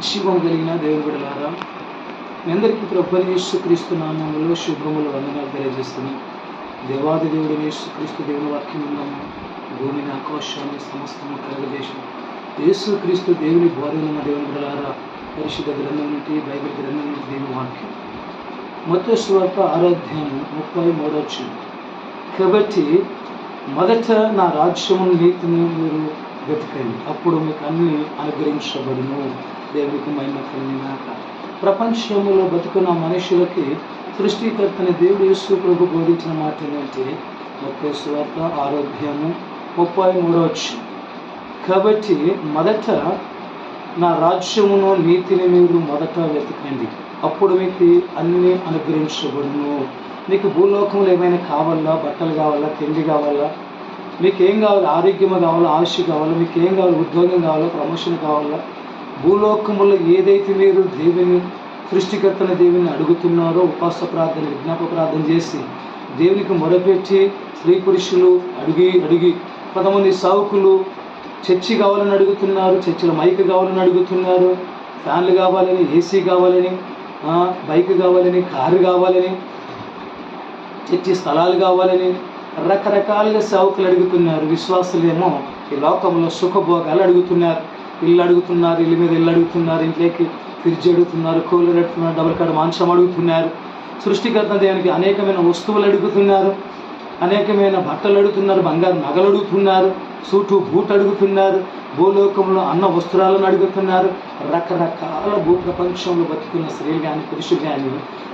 జీవం కలిగిన దేవుని బిడలారా మీ అందరికీ ప్రభుని యేసుక్రీస్తు నామములో శుభములు వందనాలు తెలియజేస్తున్నాం. దేవాది దేవుడు యేసుక్రీస్తు దేవుని వాక్యం ఉన్నాము భూమిని ఆకాశాన్ని సమస్తము కలగజేసిన యేసుక్రీస్తు దేవుని బోధనమ్మ దేవుని బిడలారా పరిశుద్ధ గ్రంథం నుండి బైబిల్ గ్రంథం నుండి దేవుని వాక్యం. మొత్తం స్వార్థ ఆరాధ్యం ముప్పై మూడవచ్చు కాబట్టి మొదట నా రాజ్యము నీతిని మీరు వెతకండి. అప్పుడు మీకు అన్ని అనుగ్రహించబడును. దేవునికి మహిమ కలిగినాక. ప్రపంచంలో బతుకున్న మనుషులకి సృష్టికర్తని దేవుడు యేసు ప్రభు బోధించిన మాట ఏంటంటే ఒకే స్వార్థ ఆరోగ్యము ముప్పై మూడవచ్చు కాబట్టి మొదట నా రాజ్యమును నీతిని మీరు మొదట వెతకండి. అప్పుడు మీకు అన్నీ అనుగ్రహించబడును. మీకు భూలోకంలో ఏమైనా కావాలా? బట్టలు కావాలా? తిండి కావాలా? మీకు ఏం కావాలి? ఆరోగ్యం కావాలా? ఆయుష్ కావాలా? మీకు ఏం కావాలి? ఉద్యోగం కావాలా? ప్రమోషన్ కావాలా? భూలోకములో ఏదైతే మీరు దేవుని సృష్టికర్తల దేవుని అడుగుతున్నారో ఉపాస ప్రార్థన విజ్ఞాప ప్రార్థన చేసి దేవునికి మొరపెట్టి స్త్రీ పురుషులు అడిగి అడిగి కొంతమంది సావుకులు చర్చి కావాలని అడుగుతున్నారు చర్చిలో మైక్ కావాలని అడుగుతున్నారు ఫ్యాన్లు కావాలని ఏసీ కావాలని బైక్ కావాలని కారు కావాలని చర్చి స్థలాలు కావాలని రకరకాలుగా సేవకులు అడుగుతున్నారు. విశ్వాసులేమో ఈ లోకంలో సుఖభోగాలు అడుగుతున్నారు. ఇల్లు అడుగుతున్నారు ఇల్లు మీద ఇల్లు అడుగుతున్నారు ఇంట్లోకి ఫ్రిడ్జ్ అడుగుతున్నారు కూలర్ అడుగుతున్నారు డబుల్ కాడ మాంసం అడుగుతున్నారు. సృష్టికర్త దేవునికి అనేకమైన వస్తువులు అడుగుతున్నారు అనేకమైన బట్టలు అడుగుతున్నారు బంగారు నగలు అడుగుతున్నారు సూటు బూట్ అడుగుతున్నారు భూలోకంలో అన్న వస్త్రాలను అడుగుతున్నారు. రకరకాల భూ ప్రపంచంలో బతుకున్న స్త్రీలు కానీ పురుషులు కానీ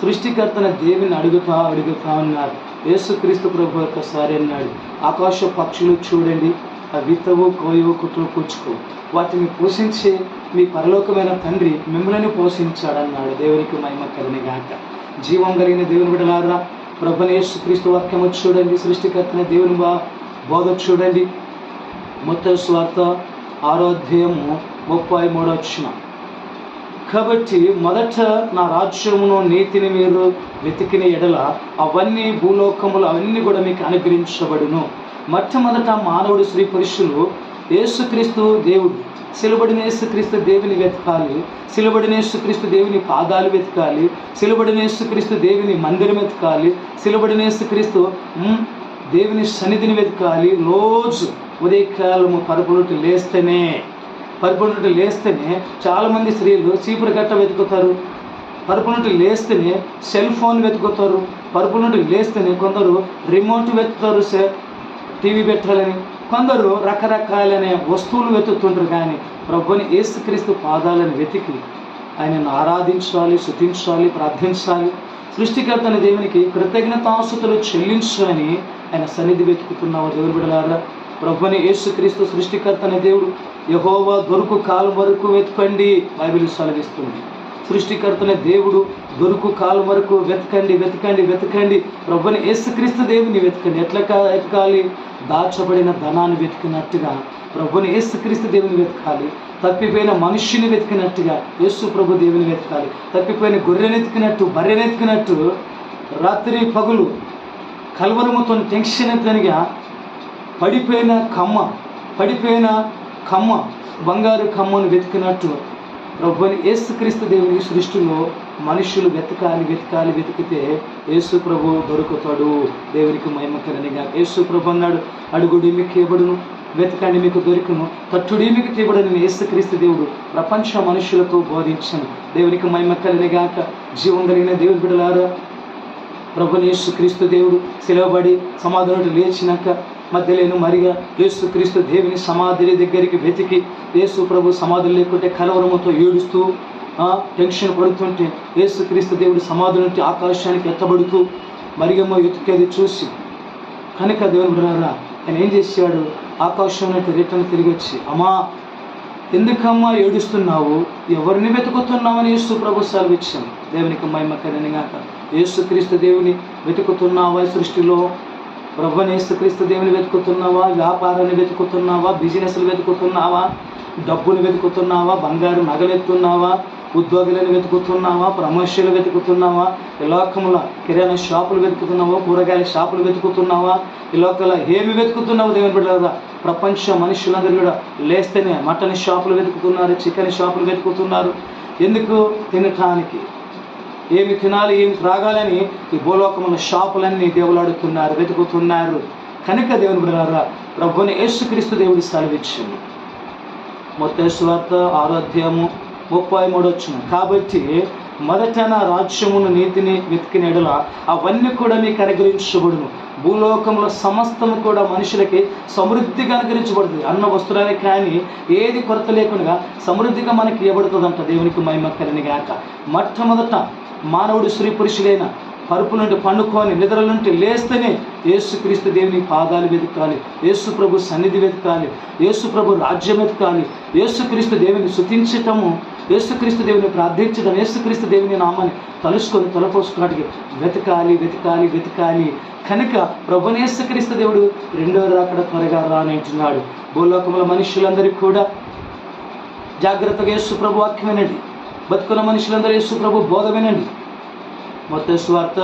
సృష్టికర్తన దేవిని అడుగుతా అడుగుతా ఉన్నారు. యేసుక్రీస్తు ప్రభు ఒకసారి అన్నాడు ఆకాశ పక్షులు చూడండి విత్తవు కోయవు కుట్రు కూర్చుకో వాటిని పోషించి మీ పరలోకమైన తండ్రి మిమ్మల్ని పోషించాడన్నాడు. దేవునికి మహిమ కలిగిన జీవం కలిగిన దేవుని బిడలారా ప్రభుని యేసుక్రీస్తు వాక్యము చూడండి. సృష్టికర్తన దేవుని బా బోధ చూడండి. మొత్తం స్వార్థ ఆరోధ్యము ముప్పై మూడో వచ్చిన కాబట్టి మొదట నా రాజ్యమును నీతిని మీరు వెతికిన ఎడల అవన్నీ భూలోకములు అవన్నీ కూడా మీకు అనుగ్రహించబడును. మొట్టమొదట మానవుడు స్త్రీ పురుషులు యేసుక్రీస్తు దేవుడు. సిలుబడిన యేసుక్రీస్తు దేవుని వెతకాలి. సిలుబడిన యేసుక్రీస్తు దేవుని పాదాలు వెతకాలి. సిలుబడిన యేసుక్రీస్తు దేవుని మందిరం వెతకాలి. సిలుబడిన యేసుక్రీస్తు దేవుని సన్నిధిని వెతకాలి. రోజు ఉదయకాలము పరుపులుటి లేస్తేనే పరుపునుటి లేస్తేనే చాలామంది స్త్రీలు చీపురు గట్ట వెతుకుతారు. పరుపునుంటి లేస్తేనే సెల్ ఫోన్ వెతుకుతారు. పరుపునుంటి లేస్తేనే కొందరు రిమోట్ వెతుకుతారు సె టీవీ పెట్టాలని కొందరు రకరకాలైన వస్తువులు వెతుకుతుంటారు కానీ ప్రభుని ఏసుక్రీస్తు పాదాలను వెతికి ఆయనను ఆరాధించాలి శుద్ధించాలి ప్రార్థించాలి. సృష్టికర్తని దేవునికి కృతజ్ఞతాసుతులు చెల్లించని ఆయన సన్నిధి వెతుకుతున్నావు దేవుని బిడలారా ప్రభుని యేసుక్రీస్తు సృష్టికర్తన దేవుడు యహోవా దొరుకు కాలం వరకు వెతుకండి. బైబిల్ సెలవిస్తుంది. సృష్టికర్తనే దేవుడు దొరుకు కాలు వరకు వెతకండి వెతకండి వెతకండి. ప్రభుని యేసుక్రీస్తు దేవుని వెతకండి. ఎట్లా వెతకాలి? దాచబడిన ధనాన్ని వెతికినట్టుగా. ప్రభుని యేసుక్రీస్తు దేవుని వెతకాలి. తప్పిపోయిన మనుష్యుని వెతికినట్టుగా యేసు ప్రభు దేవుని వెతకాలి. తప్పిపోయిన గొర్రెని వెతికినట్టు బర్రెని వెతికినట్టు రాత్రి పగులు కలవరముతో టెన్షన్ ఎత్తనిగా పడిపోయిన కమ్మ పడిపోయిన కమ్మ బంగారు కమ్మను వెతికినట్టు ప్రభుని యేసుక్రీస్తు దేవుని సృష్టిలో మనుషులు వెతకాలి వెతకాలి వెతికితే యేసు ప్రభు దొరుకుతాడు. దేవునికి మహిమకరనిగా యేసు ప్రభు అన్నాడు. అడుగుడి మీకు ఇవ్వడును వెతకండి మీకు దొరికను తట్టుడి మీకు తీయబడని యేసుక్రీస్తు దేవుడు ప్రపంచ మనుషులకు బోధించను. దేవునికి మహిమకరనిగాక జీవం కలిగిన దేవుడు బిడలారా ప్రభుని యేసుక్రీస్తు దేవుడు సిలవబడి సమాధులను లేచినాక మధ్యలేను మరిగా యేసుక్రీస్తు దేవుని సమాధి దగ్గరికి వెతికి యేసు ప్రభు సమాధులు లేకుంటే కలవరముతో ఏడుస్తూ టెన్షన్ పడుతుంటే యేసుక్రీస్తు దేవుడు సమాధి నుండి ఆకాశానికి ఎత్తబడుతూ మరియమ్మ ఎత్తుకేది చూసి కనుక దేవుని బిడ్డలారా ఆయన ఏం చేశాడు? ఆకాశం రిటర్న్ తిరిగి వచ్చి అమ్మా ఎందుకమ్మా ఏడుస్తున్నావు? ఎవరిని వెతుకుతున్నావని యేసు ప్రభు సెలవిచ్చాను దేవునికి మహిమ కదనిగాక యేసుక్రీస్తు దేవుని వెతుకుతున్నావా సృష్టిలో? ప్రభుని యేసుక్రీస్తు దేవుని వెతుకుతున్నావా? వ్యాపారాన్ని వెతుకుతున్నావా? బిజినెస్లు వెతుకుతున్నావా? డబ్బుని వెతుకుతున్నావా? బంగారు నగలెత్తున్నావా? ఉద్యోగులను వెతుకుతున్నావా? ప్రమోషన్లు వెతుకుతున్నావా? ఈ లోకంలో కిరాణా షాపులు వెతుకుతున్నావా? కూరగాయల షాపులు వెతుకుతున్నావా? ఈ లోకంలో ఏమి వెతుకుతున్నావు దేవుని బిడ్డలారా? ప్రపంచ మనుషులందరూ కూడా లేస్తేనే మటన్ షాపులు వెతుకుతున్నారు చికెన్ షాపులు వెతుకుతున్నారు. ఎందుకు? తినటానికి. ఏమి తినాలి ఏమి త్రాగాలని ఈ భూలోకముల షాపులన్నీ దేవులాడుతున్నారు వెతుకుతున్నారు. కనుక దేవుని బిడ్డలారా ప్రభుని యేసుక్రీస్తు దేవుడి సెలవిచ్చింది మొత్తం స్వార్థ ఆరోగ్యము ముప్పై మూడు వచ్చిన కాబట్టి మొదట నా రాజ్యమును నీతిని వెతికిన ఎడల అవన్నీ కూడా మీకు అనుగ్రహించబడును. భూలోకంలో సమస్తము కూడా మనుషులకి సమృద్ధిగా అనుగ్రహించబడుతుంది. అన్న వస్తువులనే కానీ ఏది కొరత లేకుండా సమృద్ధిగా మనకి ఇవ్వబడుతుందంట దేవునికి మహిమ కలిని గాక. మొట్టమొదట మానవుడు స్త్రీ పురుషులైన పరుపు నుండి పండుకొని నిద్ర నుండి లేస్తేనే యేసుక్రీస్తు దేవుని పాదాలు వెతకాలి. యేసు ప్రభు సన్నిధి వెతకాలి. యేసు ప్రభు రాజ్యం వెతకాలి. యేసుక్రీస్తు దేవుని శుతించటము యేసుక్రీస్తు దేవుని ప్రార్థించడం యేసుక్రీస్తు దేవుని నామాన్ని తలుసుకొని తలపోసుకోవడానికి వెతకాలి వెతకాలి వెతకాలి. కనుక ప్రభునేసుక్రీస్తు దేవుడు రెండో రాకడ త్వరగా రానంటున్నాడు భూలోకముల మనుషులందరికీ కూడా జాగ్రత్తగా యేసు ప్రభు వాక్యం వినండి. బతుకున్న మనుషులందరూ యేసు ప్రభు బోధ వినండి. మొత్త స్వార్థ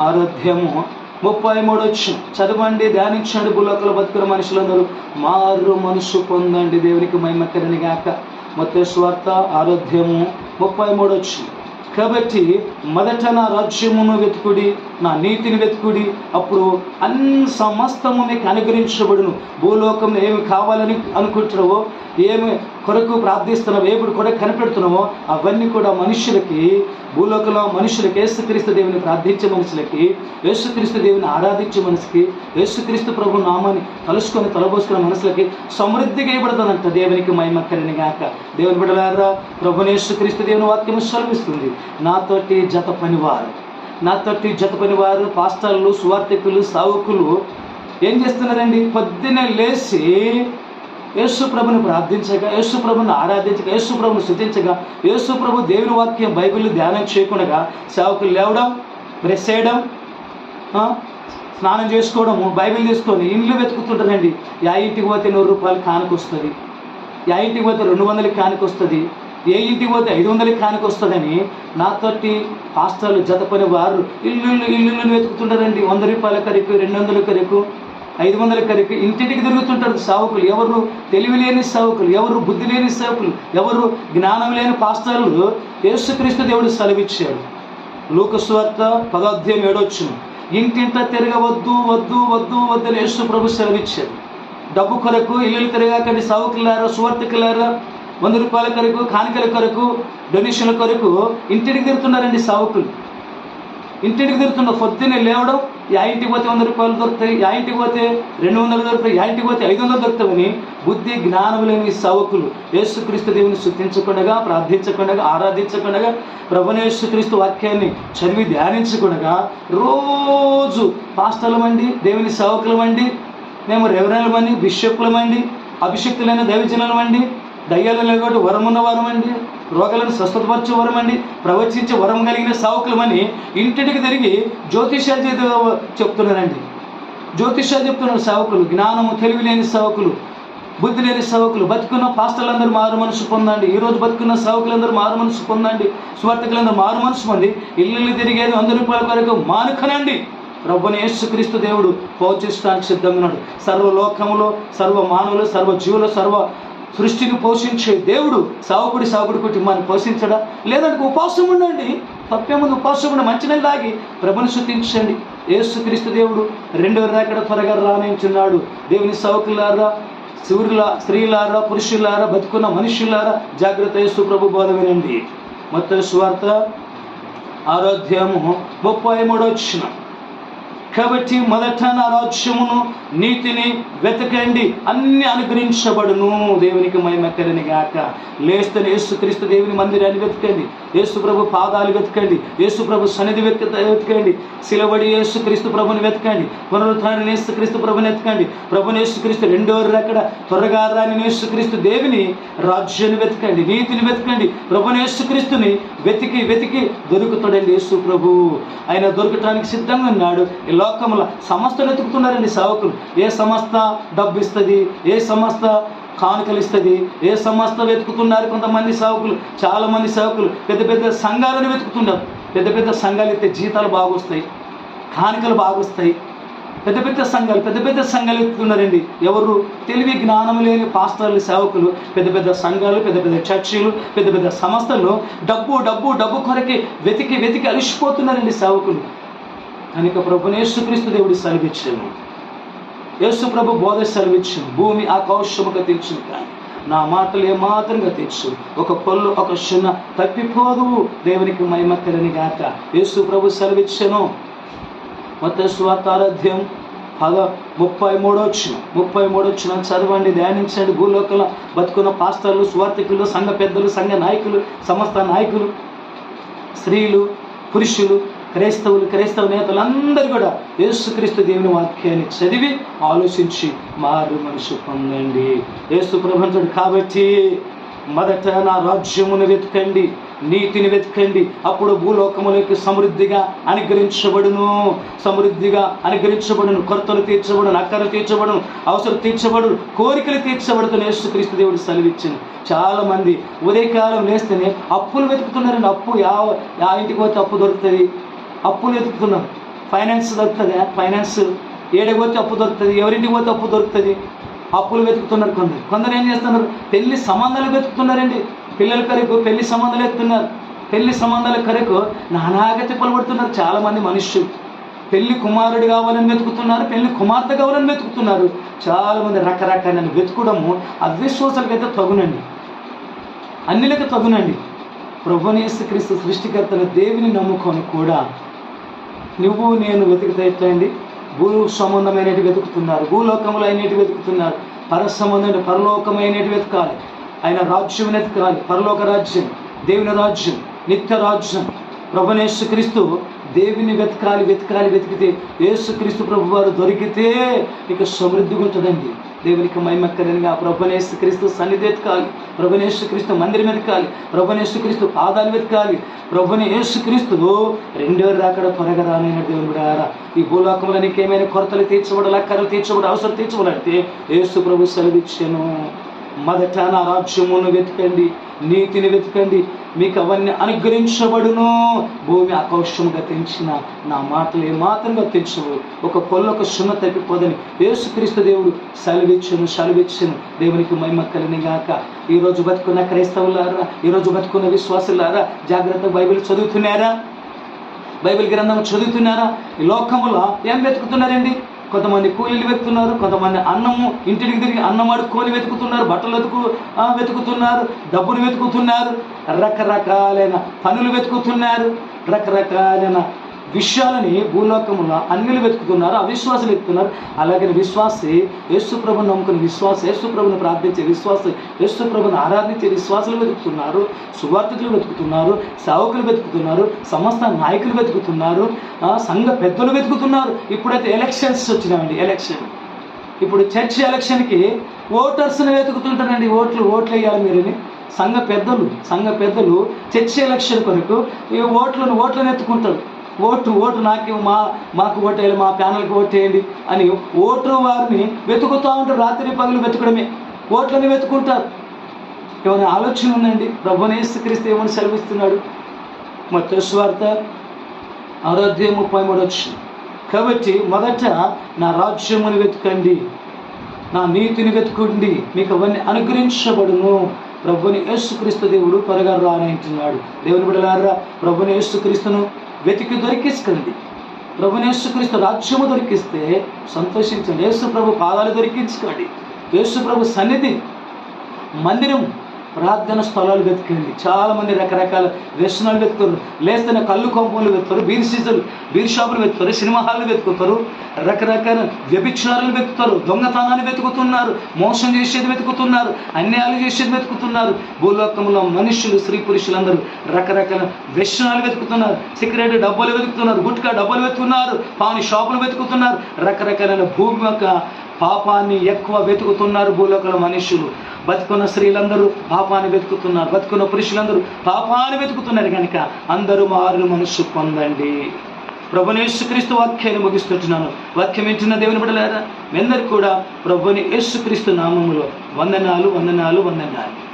ఆరోగ్యము ముప్పై మూడు వచ్చి చదవండి ధ్యానించండి భూలోకలు బతుకున్న మనుషులందరూ. మారు మనసు పొందండి దేవునికి మహిమకరని గాక. మతేశ్వార్త ఆరోగ్యము ముప్పై మూడు కాబట్టి మొదట నా రాజ్యమును వెతుకుడి నా నీతిని వెతుకుడి అప్పుడు అన్ని సమస్తము మీకు అనుగ్రహించబడును. భూలోకంలో ఏమి కావాలని అనుకుంటున్నావో ఏమి కొరకు ప్రార్థిస్తున్నావో ఏపుడు కొరకు కనిపెడుతున్నావో అవన్నీ కూడా మనుషులకి భూలోకంలో మనుషులకి యేసుక్రీస్తు దేవుని ప్రార్థించే మనుషులకి యేసుక్రీస్తు దేవుని ఆరాధించే మనిషికి యేసుక్రీస్తు ప్రభు నామాన్ని తలుసుకొని తలబోసుకున్న మనసులకి సమృద్ధిగా ఇవ్వబడుతుందంట దేవునికి మహిమక్కరిని గాక. దేవుని బిడ్డలారా ప్రభునేశ్వ యేసుక్రీస్తు దేవుని వాక్యం సెలవిస్తుంది. నాతోటి జత పనివారు నాతోటి జత పనివారు పాస్టర్లు సువార్థికులు సావుకులు ఏం చేస్తున్నారండి? పొద్దున్నే లేచి యేసు ప్రభుని ప్రార్థించగా యేసు ప్రభుని ఆరాధించగా యేసు ప్రభుని శుద్ధించగా యేసు ప్రభు దేవుని వాక్యం బైబిల్ ధ్యానం చేయకుండా సేవకులు లేవడం బ్రష్ చేయడం స్నానం చేసుకోవడము బైబిల్ తీసుకొని ఇండ్లు వెతుకుతుంటారండి. యా ఇంటికి పోతే నూరు రూపాయలు కానుకొస్తుంది ఏ ఇంటికి పోతే రెండు వందలకి కానుకొస్తుంది ఏ ఇంటికి పోతే ఐదు వందలకి కానుకొస్తుందని నాతోటి హాస్టల్ జతపని వారు ఇల్లు ఇల్లు వెతుకుతుంటారండి. వంద రూపాయల కరకు రెండు వందల కరకు ఐదు వందల కరికి ఇంటింటికి తిరుగుతుంటారు సావుకులు. ఎవరు తెలివి లేని సావుకులు ఎవరు బుద్ధి లేని సావుకులు ఎవరు జ్ఞానం లేని పాస్తాలు యేసుక్రీస్తు దేవుడు సెలవిచ్చాడు. లోకస్వార్త పదార్థం ఏడొచ్చును ఇంటింట తిరగవద్దు వద్దు వద్దు వద్దు యేసు ప్రభు సెలవిచ్చాడు. డబ్బు కొరకు ఇల్లులు తిరగాకండి సావుకులారా సువార్థకులారా వంద రూపాయల కొరకు కానికల కొరకు డొనేషన్ల కొరకు ఇంటికి తిరుగుతున్నారండి సావుకులు. ఇంటికి తిరుగుతున్న పొద్దున్నే లేవడం యా ఇంటికి పోతే వంద రూపాయలు దొరుకుతాయి యా ఇంటికి పోతే రెండు వందలు దొరుకుతాయి యా ఇంటికి పోతే ఐదు వందలు దొరుకుతామని బుద్ధి జ్ఞానం లేని సవకులు. యేసుక్రీస్తు దేవుని శుద్ధించకుండా ప్రార్థించకుండా ఆరాధించకుండా ప్రభుని యేసుక్రీస్తు వాక్యాన్ని చదివి ధ్యానించకుండా రోజు పాస్టలమండి దేవుని సేవకులమండి మేము రెవరెన్లమండి బిషప్లమండి అభిషక్తులైన దైవజనులమండి దయ్యాలను లేకపోతే వరం ఉన్న వరమండి రోగాలను స్వస్థతపరచే వరమండి ప్రవచించే వరం కలిగిన సావుకులమని ఇంటింటికి తిరిగి జ్యోతిష్యాలు చేత చెప్తున్నారండి. జ్యోతిష్యాలు చెప్తున్నారు సేవకులు జ్ఞానము తెలివి లేని సేవకులు బుద్ధి లేని సేవకులు బతుకున్న పాస్టర్లందరూ మారు మనసు పొందండి. ఈరోజు బతుకున్న సేవకులందరూ మారు మనసు పొందండి. స్వార్థకులందరూ మారు మనసు పొంది ఇల్లు తిరిగేది వంద రూపాయల వరకు మానుకనండి. ప్రభుని యేసుక్రీస్తు దేవుడు పోషించడానికి సిద్ధంగా ఉన్నాడు. సర్వలోకములో సర్వ మానవులు సర్వ జీవులు సర్వ సృష్టిని పోషించే దేవుడు సావుకుడి సాగుడి కుటుంబాన్ని పోషించడా? లేదంటే ఉపవాసం ఉండండి. తప్పేముంది ఉపవాసం ఉండి మంచినీళ్ళు తాగి ప్రభుని శుద్ధించండి యేసుక్రీస్తు దేవుడు రెండో రేకడ త్వరగా రానించున్నాడు దేవుని సౌకులారా శివురుల స్త్రీలారా పురుషులారా బతుకున్న మనుషులారా జాగ్రత్త యేసు ప్రభు బోధ వినండి మొత్తం స్వార్థ ఆరోగ్యము ముప్పై మూడో వచ్చిన. కాబట్టి మొదట నా రాజ్యమును నీతిని వెతకండి. అన్ని అనుగ్రహించబడును. దేవునికి మహిమకరని గాక. లేస్తే యేసుక్రీస్తు దేవుని మందిరాన్ని వెతకండి. యేసు ప్రభు పాదాలు వెతకండి. యేసు ప్రభు సన్నిధి వెతక వెతకండి. సిలబడి యేసుక్రీస్తు ప్రభుని వెతకండి. పునరుత్థానం యేసుక్రీస్తు ప్రభుని వెతకండి. ప్రభుని యేసుక్రీస్తు రెండో అక్కడ త్వరగా రాని యేసుక్రీస్తు దేవుని రాజ్యాన్ని వెతకండి. నీతిని వెతకండి. ప్రభుని యేసుక్రీస్తుని వెతికి వెతికి దొరుకుతాడండి యేసు ప్రభు? ఆయన దొరకటానికి సిద్ధంగా ఉన్నాడు. ఈ లోకంలో సమస్త వెతుకుతున్నారండి సేవకులు. ఏ సంస్థ డబ్బు ఇస్తుంది ఏ సంస్థ కానుకలు ఇస్తుంది ఏ సంస్థ వెతుకుతున్నారు కొంతమంది సేవకులు? చాలామంది సేవకులు పెద్ద పెద్ద సంఘాలను వెతుకుతున్నారు. పెద్ద పెద్ద సంఘాలు అయితే జీతాలు బాగొస్తాయి కానుకలు బాగా వస్తాయి పెద్ద పెద్ద సంఘాలు పెద్ద పెద్ద సంఘాలు ఎక్కుతున్నారండి. ఎవరు తెలివి జ్ఞానం లేని పాస్తర్లు సేవకులు పెద్ద పెద్ద సంఘాలు పెద్ద పెద్ద చర్చిలు పెద్ద పెద్ద సంస్థలు డబ్బు డబ్బు డబ్బు కొరకి వెతికి వెతికి అలిసిపోతున్నారండి సేవకులు. కనుక ప్రభు యేసుక్రీస్తు దేవుడి సెలవిచ్చాను యేసు ప్రభు బోధ సెలవిచ్చింది భూమి ఆకాశముగా తీర్చింది కానీ నా మాటలు ఏమాత్రంగా తెచ్చు ఒక పళ్ళు ఒక చిన్న తప్పిపోదు దేవునికి మైమక్కలని గాక. యేసు ప్రభు సెలవిచ్చాను మొత్తం స్వార్థారాధ్యం పద ముప్పై మూడో వచ్చిన ముప్పై మూడో వచ్చిన చదవండి ధ్యానించండి. భూలోకల బతుకున్న పాస్టర్లు స్వార్థికులు సంఘ పెద్దలు సంఘ నాయకులు సమస్త నాయకులు స్త్రీలు పురుషులు క్రైస్తవులు క్రైస్తవ నేతలు అందరూ కూడా యేసుక్రీస్తు దేవుని వాక్యాన్ని చదివి ఆలోచించి మారు మనసు పొందండి. యేసు ప్రపంచుడు కాబట్టి మొదట నా రాజ్యమును వెతకండి. నీతిని వెతకండి. అప్పుడు భూలోకములోకి సమృద్ధిగా అనుగ్రహించబడును. సమృద్ధిగా అనుగ్రహించబడును. కొరతలు తీర్చబడును అక్కలు తీర్చబడును అవసరం తీర్చబడును కోరికలు తీర్చబడుతున్న యేసుక్రీస్తు దేవుడు సెలవిచ్చింది చాలామంది ఉదయకాలం లేస్తేనే అప్పులు వెతుకుతున్నారండి. అప్పు యా యా ఇంటికి పోతే అప్పు దొరుకుతుంది. అప్పులు వెతుకుతున్నాం. ఫైనాన్స్ దొరుకుతుందా? ఫైనాన్స్. ఏడకి పోతే అప్పు దొరుకుతుంది? ఎవరింటికి పోతే అప్పు దొరుకుతుంది? అప్పులు వెతుకుతున్నారు కొందరు. కొందరు ఏం చేస్తున్నారు? పెళ్ళి సంబంధాలు వెతుకుతున్నారండి. పిల్లల కరకు పెళ్ళి సంబంధాలు ఎత్తున్నారు పెళ్ళి సంబంధాల కరకు నానాగతి పలుపడుతున్నారు చాలామంది మనుష్యులు. పెళ్ళి కుమారుడు కావాలని వెతుకుతున్నారు పెళ్ళి కుమార్తె కావాలని వెతుకుతున్నారు. చాలామంది రకరకాలను వెతుకడము అవిశ్వాసాలకైతే తగునండి. అన్నిలకు తగునండి. ప్రభునేసు క్రీస్తు సృష్టికర్తన దేవిని నమ్ముకొని కూడా నువ్వు నేను వెతికితే ఎట్లా అండి? భూ సంబంధమైనటి వెతుకుతున్నారు భూలోకములు అయినటి వెతుకుతున్నారు పర సంబంధమైన పరలోకమైనటి వెతకాలి. ఆయన రాజ్యం వెతకాలి పరలోక రాజ్యం దేవుని రాజ్యం నిత్య రాజ్యం. ప్రభునేసు క్రీస్తు దేవిని వెతకాలి వెతకాలి వెతికితే యేసుక్రీస్తు ప్రభు వారు దొరికితే ఇక సమృద్ధిగా ఉంటుందండి దేవునికి మైమక్కరనిగా ప్రభునేసు క్రీస్తు సన్నిధి వెతకాలి. ప్రభునేసు క్రీస్తు మందిరం వెతకాలి. ప్రభునేసు క్రీస్తు పాదాలు వెతకాలి. ప్రభుని యేసుక్రీస్తు రెండో రాకడ త్వరగా రానైన దేవుడారా ఈ భూలోకంలో నీకేమైనా కొరతలు తీర్చబడాలి అక్కరలు తీర్చబడి అవసరం తీర్చబడంటే యేసు ప్రభు సెలవిచ్చాను. మొదట నా రాజ్యమును వెతకండి నీతిని వెతకండి మీకు అవన్నీ అనుగ్రహించబడును. భూమి ఆకాశముగా గతించిన నా మాటలు ఏమాత్రం గతించవు. ఒక కొల్ల ఒక సున్న తప్పిపోదని యేసుక్రీస్తు దేవుడు సెలవిచ్చును సెలవిచ్చును. దేవునికి మహిమ కలినిగాక ఈరోజు బతుకున్న క్రైస్తవులారా ఈరోజు బతుకున్న విశ్వాసులారా జాగ్రత్త బైబిల్ చదువుతున్నారా? బైబిల్ గ్రంథం చదువుతున్నారా? ఈ లోకములో ఏం వెతుకుతున్నారండి? కొంతమంది కూలీలు వెతుకుతున్నారు కొంతమంది అన్నము ఇంటికి తిరిగి అన్నం అడుక్కొని వెతుకుతున్నారు బట్టలు వెతుకు వెతుకుతున్నారు డబ్బులు వెతుకుతున్నారు రకరకాలైన పనులు వెతుకుతున్నారు రకరకాలైన విషయాలని భూలోకంలో అన్యులు వెతుకుతున్నారు అవిశ్వాసులు వెతుకుతున్నారు. అలాగే విశ్వాసి యేసుప్రభుని నమ్ముకుని విశ్వాస యేసుప్రభుని ప్రార్థించే విశ్వాస యేసుప్రభుని ఆరాధించే విశ్వాసులు వెతుకుతున్నారు సువార్థికులు వెతుకుతున్నారు సేవకులు వెతుకుతున్నారు సమస్త నాయకులు వెతుకుతున్నారు సంఘ పెద్దలు వెతుకుతున్నారు. ఇప్పుడైతే ఎలక్షన్స్ వచ్చినాయండి ఎలక్షన్. ఇప్పుడు చర్చ్ ఎలక్షన్కి ఓటర్స్ని వెతుకుతుంటారండి ఓట్లు ఓట్లు వేయాలి మీరని. సంఘ పెద్దలు సంఘ పెద్దలు చర్చ్ ఎలక్షన్ కొరకు ఈ ఓట్లను ఓట్లను ఎత్తుకుంటారు. ఓటు ఓటు నాకు మా మాకు ఓటు వేయాలి మా ప్యానల్కి ఓటు అని ఓటు వారిని వెతుకుతూ ఉంటారు రాత్రి పగలు వెతకడమే. ఓట్లని వెతుకుంటారు ఏమైనా ఆలోచన ఉందండి ప్రభునేసుక్రీస్తు ఏమని సెలవిస్తున్నాడు? మా వార్త ఆరోగ్యం ముప్పై మూడు వచ్చింది. కాబట్టి మొదట నా రాజ్యమును వెతకండి నా నీతిని వెతుకుండి మీకు అవన్నీ అనుగ్రహించబడును. ప్రభుని యేసుక్రీస్తు దేవుడు త్వరగా రానంటున్నాడు దేవుని బిడలారా ప్రభుని యేసుక్రీస్తును వెతికి దొరికించకండి ప్రభునేసుక్రీస్తు రాజ్యము దొరికిస్తే సంతోషించండి. యేసు ప్రభు పాదాలు దొరికించుకోండి. యేసు ప్రభు సన్నిధి మందిరం ప్రార్థన స్థలాలు వెతికండి చాలామంది రకరకాల వ్యసనాలు వెతుకుతారు. లేస్తేనే కళ్ళు కొంపలు వెతుకుతారు. బీర్ సీజన్ బీర్ షాపులు వెతుకుతారు. సినిమా హాల్లు వెతుకుతారు. రకరకాల వ్యభిచారాలు వెతుకుతారు. దొంగతనాన్ని వెతుకుతున్నారు. మోసం చేసేది వెతుకుతున్నారు. అన్యాయాలు చేసేది వెతుకుతున్నారు. భూలోకంలో మనుషులు స్త్రీ పురుషులందరూ రకరకాల వ్యసనాలు వెతుకుతున్నారు. సిగరెట్ డబ్బాలు వెతుకుతున్నారు. గుట్కా డబ్బాలు వెతుకుతున్నారు. పాని షాపులు వెతుకుతున్నారు. రకరకాలైన భూమి యొక్క పాపాన్ని ఎక్కువ వెతుకుతున్నారు భూలోకంలో మనుషులు. బతుకున్న స్త్రీలందరూ పాపాన్ని వెతుకుతున్నారు. బతుకున్న పురుషులందరూ పాపాన్ని వెతుకుతున్నారు కనుక అందరూ మారు మనసు పొందండి. ప్రభుని యేసుక్రీస్తు వాక్యాన్ని ముగిస్తుంటున్నాను వాక్యం వింటున్న దేవుని బిడలారా మీ కూడా ప్రభుని యేసుక్రీస్తు నామములో వందనాలు వందనాలు వందనాలు.